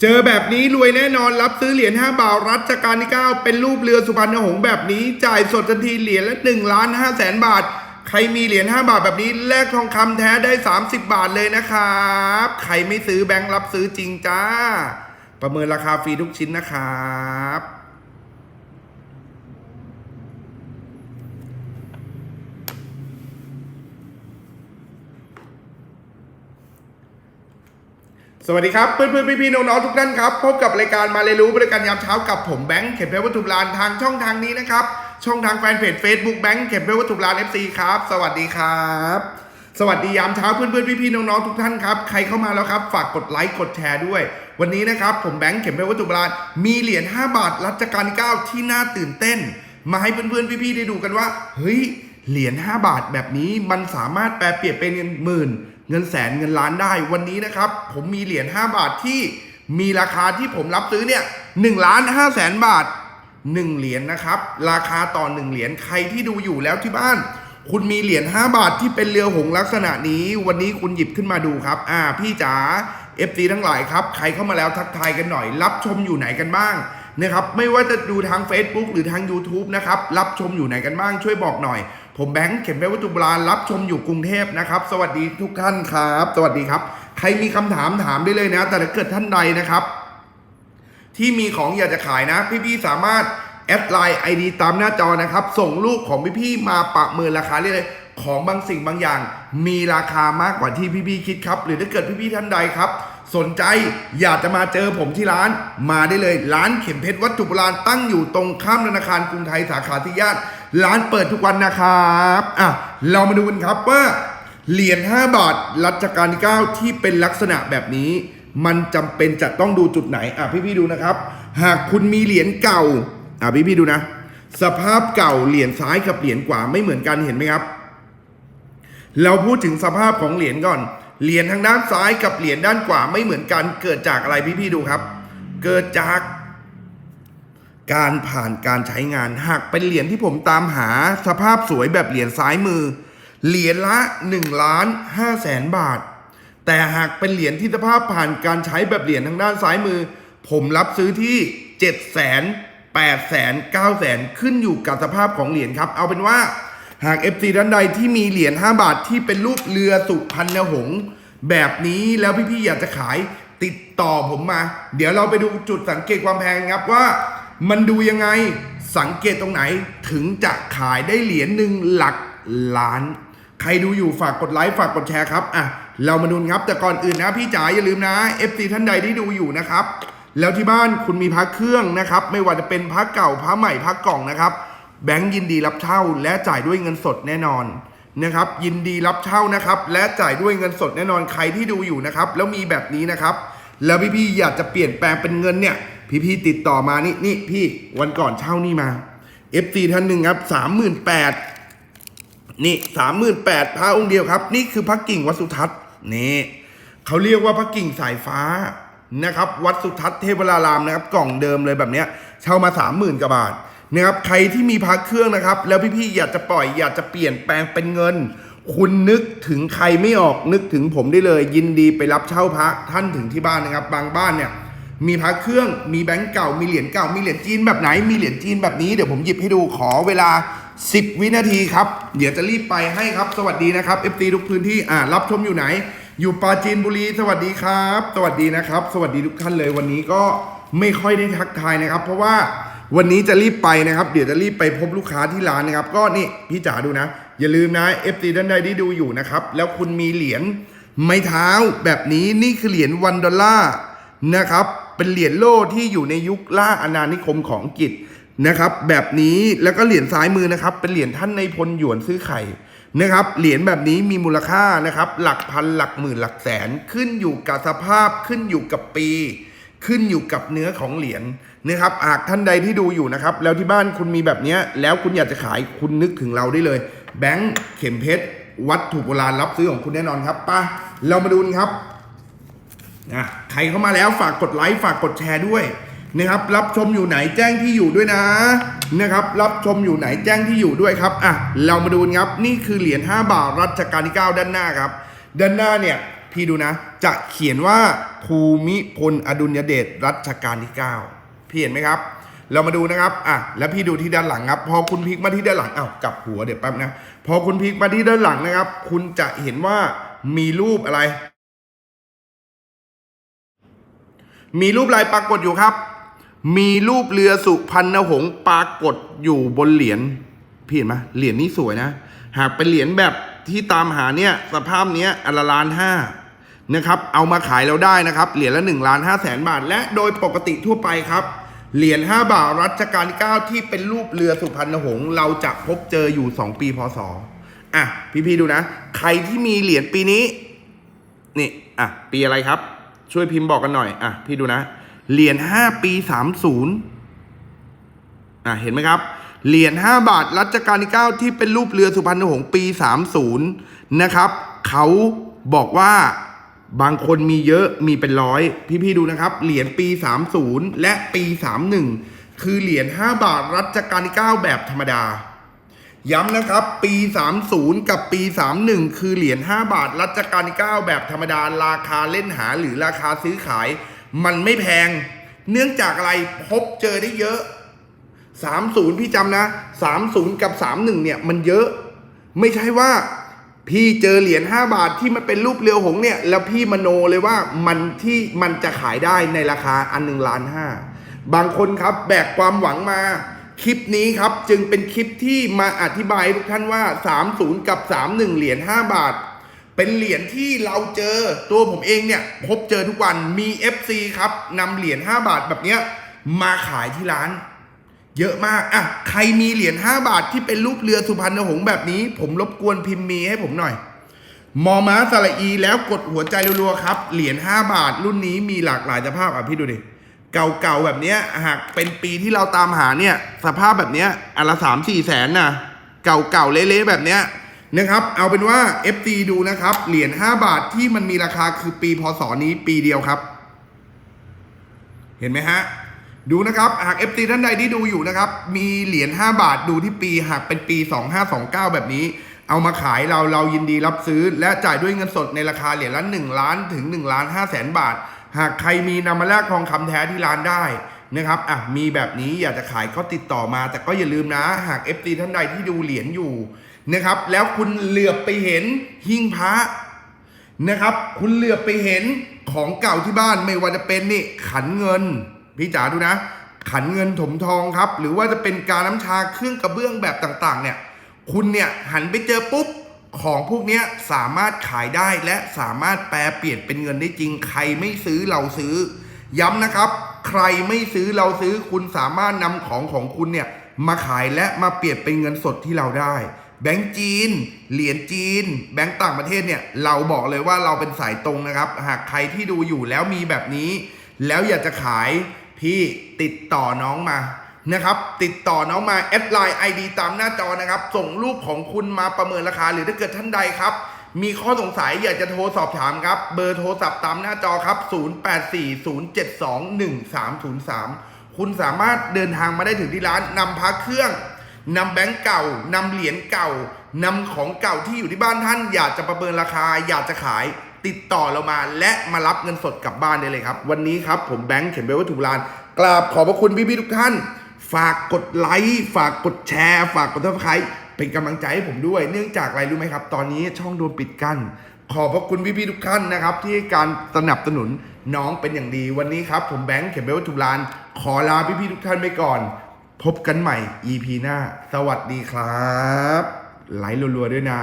เจอแบบนี้รวยแน่นอนรับซื้อเหรียญ5บาทรัชกาลที่ 9 เป็นรูปเรือสุพรรณหงษ์แบบนี้ จ่ายสดทันทีเหรียญละ1ล้าน5แสนบาท ใครมีเหรียญ5บาทแบบนี้แลกทองคำแท้ได้ 30 บาทเลยนะครับ ใครไม่ซื้อแบงค์รับซื้อจริงจ้า ประเมินราคาฟรีทุกชิ้นนะครับ สวัสดีครับเพื่อนเพื่อพี่พี่ๆน้องๆทุกท่านครับพบกับรายการมาเรียนรู้บริการยามเช้ากับผมแบงค์เข็มเพชรวัตถุลานทางช่องทางนี้นะครับช่องทางแฟนเพจ Facebook แบงค์เข็มเพชรวัตถุลาน FC ครับ สวัสดีครับ สวัสดียามเช้าเพื่อนเพื่อพี่พี่ๆน้องๆทุกท่านครับใครเข้ามาแล้วครับฝากกดไลค์กดแชร์ด้วย วันนี้นะครับผมแบงค์เข็มเพชรวัตถุลานมีเหรียญ5บาทรัชกาลที่9ที่น่าตื่นเต้น มาให้เพื่อนเพื่อพี่พี่ๆได้ดูกันว่าเฮ้ยเหรียญ5บาทแบบนี้มันสามารถแปลเปลี่ยนเป็นเงินหมื่น เงินแสนเงินล้านได้วันนี้นะครับ ผมมีเหรียญ5บาทที่มีราคาที่ผมรับซื้อเนี่ย1ล้าน5แสนบาท1เหรียญนะครับ ราคาต่อ1เหรียญใครที่ดูอยู่แล้วที่บ้าน คุณมีเหรียญ5บาทที่เป็นเรือหงส์ลักษณะนี้ วันนี้คุณหยิบขึ้นมาดูครับ อ่า พี่จ๋า FC ทั้งหลายครับ ใครเข้ามาแล้วทักทายกันหน่อย รับชมอยู่ไหนกันบ้างนะครับ ไม่ว่าจะดูทาง Facebook หรือทาง YouTube นะครับ รับชมอยู่ไหนกันบ้างช่วยบอกหน่อย ผมแบงค์เข็มเพชรวัตถุโบราณรับชมอยู่กรุงเทพนะครับ สวัสดีทุกท่านครับ สวัสดีครับ ใครมีคำถามถามได้เลยนะ แต่ถ้าเกิดท่านใดนะครับ ที่มีของอยากจะขายนะ พี่ๆสามารถแอดไลน์ไอดีตามหน้าจอนะครับ ส่งรูปของพี่ๆมาประเมินราคาได้เลยของบางสิ่งบางอย่าง มีราคามากกว่าที่พี่ๆคิดครับ หรือถ้าเกิดพี่ๆท่านใดครับ สนใจอยากจะมาเจอผมที่ร้าน มาได้เลย ร้านเข็มเพชรวัตถุโบราณตั้งอยู่ตรงข้ามธนาคารกรุงไทยสาขาที่ย่าน ร้านเปิดทุกวันนะครับอะเรามาดูกันครับว่าเหรียญ5บาทรัชกาลที่ 9 ที่เป็นลักษณะแบบนี้ มันจำเป็นจะต้องดูจุดไหนอะพี่ๆดูนะครับ หากคุณมีเหรียญเก่าอะพี่ๆดูนะ สภาพเก่าเหรียญซ้ายกับเหรียญขวาไม่เหมือนกันเห็นไหมครับ เราพูดถึงสภาพของเหรียญก่อน เหรียญทางด้านซ้ายกับเหรียญด้านขวาไม่เหมือนกัน เกิดจากอะไรพี่ๆดูครับ เกิดจาก การผ่านการใช้งานหากเป็นเหรียญที่ผมตามหาสภาพสวยแบบเหรียญซ้ายมือ เหรียญละ1ล้าน5แสนบาท แต่หากเป็นเหรียญที่สภาพผ่านการใช้แบบเหรียญทางด้านซ้ายมือ ผมรับซื้อที่7แสน8แสน9แสนขึ้นอยู่กับสภาพของเหรียญครับ เอาเป็นว่าหาก FC ท่านใดที่มีเหรียญ5บาทที่เป็นรูปเรือสุพรรณหงษ์แบบนี้แล้วพี่ๆอยากจะขายติดต่อผมมา เดี๋ยวเราไปดูจุดสังเกตความแพงครับว่า มันดูยังไงสังเกตตรงไหนถึงจะขายได้เหรียญหนึ่งหลักล้าน ใครดูอยู่ฝากกดไลค์ฝากกดแชร์ครับอะเรามาดูครับแต่ก่อนอื่นนะพี่จ๋าอย่าลืมนะ FC ท่านใดที่ดูอยู่นะครับ แล้วที่บ้านคุณมีพักเครื่องนะครับ ไม่ว่าจะเป็นพักเก่าพักใหม่พักกล่องนะครับ แบงก์ยินดีรับเช่าและจ่ายด้วยเงินสดแน่นอนนะครับ ยินดีรับเช่านะครับ และจ่ายด้วยเงินสดแน่นอนใครที่ดูอยู่นะครับ แล้วมีแบบนี้นะครับ แล้วพี่ๆอยากจะเปลี่ยนแปลงเป็นเงินเนี่ย พี่ๆติดต่อมานี่นี่พี่วันก่อนเช่านี่มา FC ท่านหนึ่งครับสามหมื่นแปดนี่สามหมื่นแปดพระองค์เดียวครับ นี่คือพระกิ่งวัดสุทัศน์นี่เขาเรียกว่าพระกิ่งสายฟ้านะครับ วัดสุทัศน์เทพรารามนะครับ กล่องเดิมเลยแบบเนี้ยเช่ามาสามหมื่นกว่าบาทนะครับใครที่มีพระเครื่องนะครับ แล้วพี่ๆอยากจะปล่อยอยากจะเปลี่ยนแปลงเป็นเงิน คุณนึกถึงใครไม่ออกนึกถึงผมได้เลย ยินดีไปรับเช่าพระท่านถึงที่บ้านนะครับ บางบ้านเนี่ย มีพระเครื่อง มีแบงก์เก่า มีเหรียญเก่า มีเหรียญจีนแบบไหน มีเหรียญจีนแบบนี้ เดี๋ยวผมหยิบให้ดูขอเวลา 10 วินาทีครับ เดี๋ยวจะรีบไปให้ครับ สวัสดีนะครับ FT ทุกพื้นที่ อ่า รับชมอยู่ไหน อยู่ปราจีนบุรี สวัสดีครับ สวัสดีนะครับ สวัสดีทุกท่านเลย วันนี้ก็ไม่ค่อยได้ทักทายนะครับ เพราะว่าวันนี้จะรีบไปนะครับ เดี๋ยวจะรีบไปพบลูกค้าที่ร้านนะครับ ก็นี่พี่จ๋าดูนะ อย่าลืมนะ FT ท่านใดที่ดูอยู่นะครับ แล้วคุณมีเหรียญไม้เท้าแบบนี้ นี่คือเหรียญวันดอลลาร์นะครับ เป็นเหรียญโล่ที่อยู่ในยุคล่าอาณานิคมของอังกฤษนะครับ แบบนี้แล้วก็เหรียญซ้ายมือนะครับ เป็นเหรียญท่านในพลหยวนซื้อไข่นะครับ เหรียญแบบนี้มีมูลค่านะครับ หลักพันหลักหมื่นหลักแสนขึ้นอยู่กับสภาพขึ้นอยู่กับปี ขึ้นอยู่กับเนื้อของเหรียญนะครับหากท่านใดที่ดูอยู่นะครับ แล้วที่บ้านคุณมีแบบนี้แล้วคุณอยากจะขายคุณนึกถึงเราได้เลย แบงค์เข็มเพชรวัตถุโบราณรับซื้อของคุณแน่นอนครับไป้าเรามาดูนครับ นะใครเข้ามาแล้วฝากกดไลค์ฝากกดแชร์ด้วยนะครับรับชมอยู่ไหนแจ้งที่อยู่ด้วยนะนะครับรับชมอยู่ไหนแจ้งที่อยู่ด้วยครับอะเรามาดูกันครับนี่คือเหรียญ5บาทรัชกาลที่ 9 ด้านหน้าครับ ด้านหน้าเนี่ยพี่ดูนะ จะเขียนว่าภูมิพลอดุลยเดชรัชกาลที่ 9 พี่เห็นไหมครับ เรามาดูนะครับอะแล้วพี่ดูที่ด้านหลังครับพอคุณพลิกมาที่ด้านหลังอ้าวกลับหัวเดี๋ยวแป๊บนะพอคุณพลิกมาที่ด้านหลังนะครับ คุณจะเห็นว่ามีรูปอะไร มีรูปอะไรปรากฏอยู่ครับ มีรูปเรือสุพรรณหงส์ปรากฏอยู่บนเหรียญพี่เห็นไหมเหรียญนี้สวยนะ หากเป็นเหรียญแบบที่ตามหาเนี่ยสภาพเนี้ยอันละล้านห้านะครับ เอามาขายเราได้นะครับ เหรียญละ1ล้าน5แสนบาท และโดยปกติทั่วไปครับ เหรียญ5บาทรัชกาลที่9ที่เป็นรูปเรือสุพรรณหงส์เราจะพบเจออยู่ 2 ปีพศอะพี่ๆดูนะ ใครที่มีเหรียญปีนี้ นี่อะปีอะไรครับ ช่วยพิมพ์บอกกันหน่อย อะ พี่ดูนะ เหรียญห้าปีสามศูนย์อะ เห็นไหมครับ เหรียญห้าบาทรัชกาลที่เก้าที่เป็นรูปเรือสุพรรณหงส์ปีสามศูนย์นะครับ เขาบอกว่าบางคนมีเยอะมีเป็นร้อย พี่ๆดูนะครับ เหรียญปี 30 และปี 31 คือเหรียญ5บาทรัชกาลที่9แบบธรรมดา ย้ำนะครับ ปี 30 กับปี 31 คือเหรียญ5บาท รัชกาลที่9แบบธรรมดาราคาเล่นหาหรือราคาซื้อขาย มันไม่แพง เนื่องจากอะไรพบเจอได้เยอะ 30 พี่จำนะ 30 กับ 31 เนี่ยมันเยอะ ไม่ใช่ว่าพี่เจอเหรียญ5บาทที่มันเป็นรูปเรือหงเนี่ย แล้วพี่มโนเลยว่ามันที่มันจะขายได้ในราคาอันหนึ่งล้านห้าบางคนครับแบกความหวังมา คลิปนี้ครับจึงเป็นคลิปที่มาอธิบายทุกท่านว่า 30 กับ 31 เหรียญ5บาท เป็นเหรียญที่เราเจอตัวผมเองเนี่ย พบเจอทุกวันมี FC ครับนำเหรียญ5บาทแบบเนี้ยมาขายที่ร้าน เยอะมากอะใครมีเหรียญ5บาทที่เป็นรูปเรือสุพรรณหงส์แบบนี้ ผมรบกวนพิมพ์มีให้ผมหน่อย มอม้าสระอีแล้วกดหัวใจรัวๆครับเหรียญ5บาท รุ่นนี้มีหลากหลายสภาพอะพี่ดูดิ เก่าๆแบบเนี้ยหากเป็นปีที่เราตามหาเนี่ย สภาพแบบเนี้ยอันละสามสี่แสนนะเก่าๆเละๆแบบเนี้ยนะครับ เอาเป็นว่า FT ดูนะครับ เหรียญ5บาทที่มันมีราคาคือปีพศนี้ปีเดียวครับ เห็นไหมฮะ ดูนะครับ หาก FT ท่านใดที่ดูอยู่นะครับ มีเหรียญ5บาทดูที่ปีหากเป็นปี 2529 แบบนี้ เอามาขายเราเรายินดีรับซื้อ และจ่ายด้วยเงินสดในราคาเหรียญละ1ล้านถึง1ล้าน5แสนบาท หากใครมีนำมาแลกทองคำแท้ที่ร้านได้นะครับอะมีแบบนี้อยากจะขายก็ติดต่อมา แต่ก็อย่าลืมนะ หาก FT ท่านใดที่ดูเหรียญอยู่นะครับ แล้วคุณเหลือบไปเห็นหิ้งพระนะครับ คุณเหลือบไปเห็นของเก่าที่บ้านไม่ว่าจะเป็นนี่ขันเงิน พี่จ๋าดูนะ ขันเงินถมทองครับ หรือว่าจะเป็นการน้ำชาเครื่องกระเบื้องแบบต่างๆ เนี่ย คุณเนี่ยหันไปเจอปุ๊บ ของพวกนี้สามารถขายได้และสามารถแปลเปลี่ยนเป็นเงินได้จริง ใครไม่ซื้อเราซื้อ ย้ำนะครับ ใครไม่ซื้อเราซื้อคุณสามารถนำของของคุณเนี่ยมาขายและมาเปลี่ยนเป็นเงินสดที่เราได้ แบงก์จีน เหรียญจีน แบงก์ต่างประเทศเนี่ยเราบอกเลยว่าเราเป็นสายตรงนะครับ หากใครที่ดูอยู่แล้วมีแบบนี้ แล้วอยากจะขายพี่ติดต่อน้องมา นะครับ ติดต่อน้องมาแอดไลน์ ID ตามหน้าจอนะครับ ส่งรูปของคุณมาประเมินราคา หรือถ้าเกิดท่านใดครับ มีข้อสงสัยอยากจะโทรสอบถามครับ เบอร์โทรศัพท์ตามหน้าจอครับ 0840721303 คุณสามารถเดินทางมาได้ถึงที่ร้านนำพักเครื่องนำแบงก์เก่านำเหรียญเก่านำของเก่าที่อยู่ที่บ้านท่าน อยากจะประเมินราคา อยากจะขายติดต่อเรามาและมารับเงินสดกลับบ้านได้เลยครับ วันนี้ครับผมแบงค์เขียนไปวัตถุโบราณกราบขอบพระคุณพี่ๆทุกท่าน ฝากกดไลค์ฝากกดแชร์ ฝากกดซับสไครต์เป็นกำลังใจให้ผมด้วย เนื่องจากอะไรรู้ไหมครับ ตอนนี้ช่องโดนปิดกั้นขอบพระคุณพี่ๆทุกท่านนะครับ ที่ให้การสนับสนุนน้องเป็นอย่างดีวันนี้ครับ ผมแบงค์เขียนไปวัตถุโบราณขอลาพี่ๆทุกท่านไปก่อน พบกันใหม่ EP หน้า สวัสดีครับ ไลค์รัวๆด้วยนะ